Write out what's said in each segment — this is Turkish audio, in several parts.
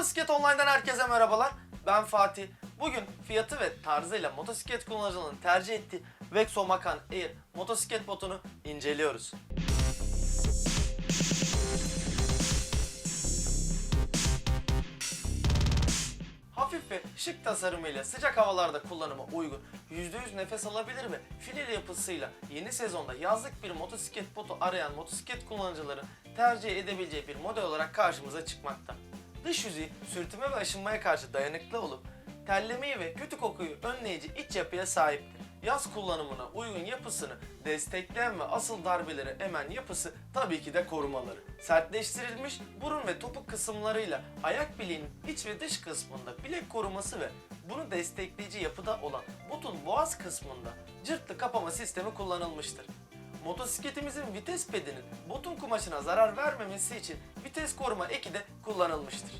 Motosiklet Online'dan herkese merhabalar. Ben Fatih. Bugün fiyatı ve tarzıyla motosiklet kullanıcılarının tercih ettiği Vexo Macan Air motosiklet botunu inceliyoruz. Hafif ve şık tasarımıyla sıcak havalarda kullanıma uygun, %100 nefes alabilir ve fileli yapısıyla yeni sezonda yazlık bir motosiklet botu arayan motosiklet kullanıcıların tercih edebileceği bir model olarak karşımıza çıkmakta. Dış yüzeyi sürtünme ve aşınmaya karşı dayanıklı olup terlemeyi ve kötü kokuyu önleyici iç yapıya sahiptir. Yaz kullanımına uygun yapısını destekleyen ve asıl darbeleri emen yapısı tabii ki de korumaları. Sertleştirilmiş burun ve topuk kısımlarıyla ayak bileğinin iç ve dış kısmında bilek koruması ve bunu destekleyici yapıda olan botun boğaz kısmında cırtlı kapama sistemi kullanılmıştır. Motosikletimizin vites pedinin botun kumaşına zarar vermemesi için vites koruma eki de kullanılmıştır.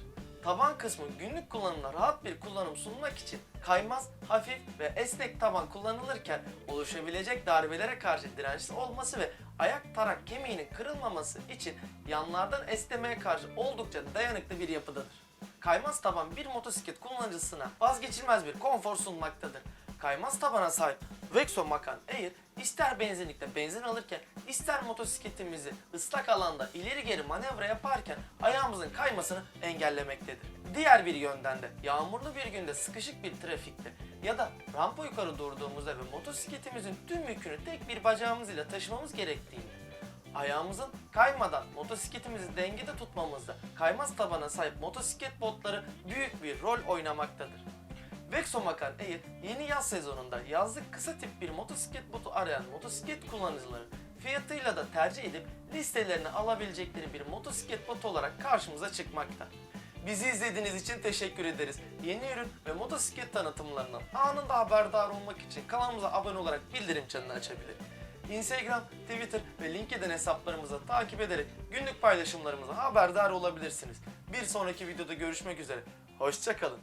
Taban kısmı günlük kullanımda rahat bir kullanım sunmak için kaymaz, hafif ve esnek taban kullanılırken oluşabilecek darbelere karşı dirençli olması ve ayak tarak kemiğinin kırılmaması için yanlardan esnemeye karşı oldukça dayanıklı bir yapıdadır. Kaymaz taban bir motosiklet kullanıcısına vazgeçilmez bir konfor sunmaktadır. Kaymaz tabana sahip Vexo Macan Air ister benzinlikte benzin alırken ister motosikletimizi ıslak alanda ileri geri manevra yaparken ayağımızın kaymasını engellemektedir. Diğer bir yönden de yağmurlu bir günde sıkışık bir trafikte ya da rampa yukarı durduğumuzda ve motosikletimizin tüm yükünü tek bir bacağımız ile taşımamız gerektiğinde ayağımızın kaymadan motosikletimizi dengede tutmamızda kaymaz tabana sahip motosiklet botları büyük bir rol oynamaktadır. Vexo Air yeni yaz sezonunda yazlık kısa tip bir motosiklet botu arayan motosiklet kullanıcıları fiyatıyla da tercih edip listelerine alabilecekleri bir motosiklet botu olarak karşımıza çıkmakta. Bizi izlediğiniz için teşekkür ederiz. Yeni ürün ve motosiklet tanıtımlarından anında haberdar olmak için kanalımıza abone olarak bildirim çanını açabilir. Instagram, Twitter ve LinkedIn hesaplarımızı takip ederek günlük paylaşımlarımıza haberdar olabilirsiniz. Bir sonraki videoda görüşmek üzere. Hoşçakalın.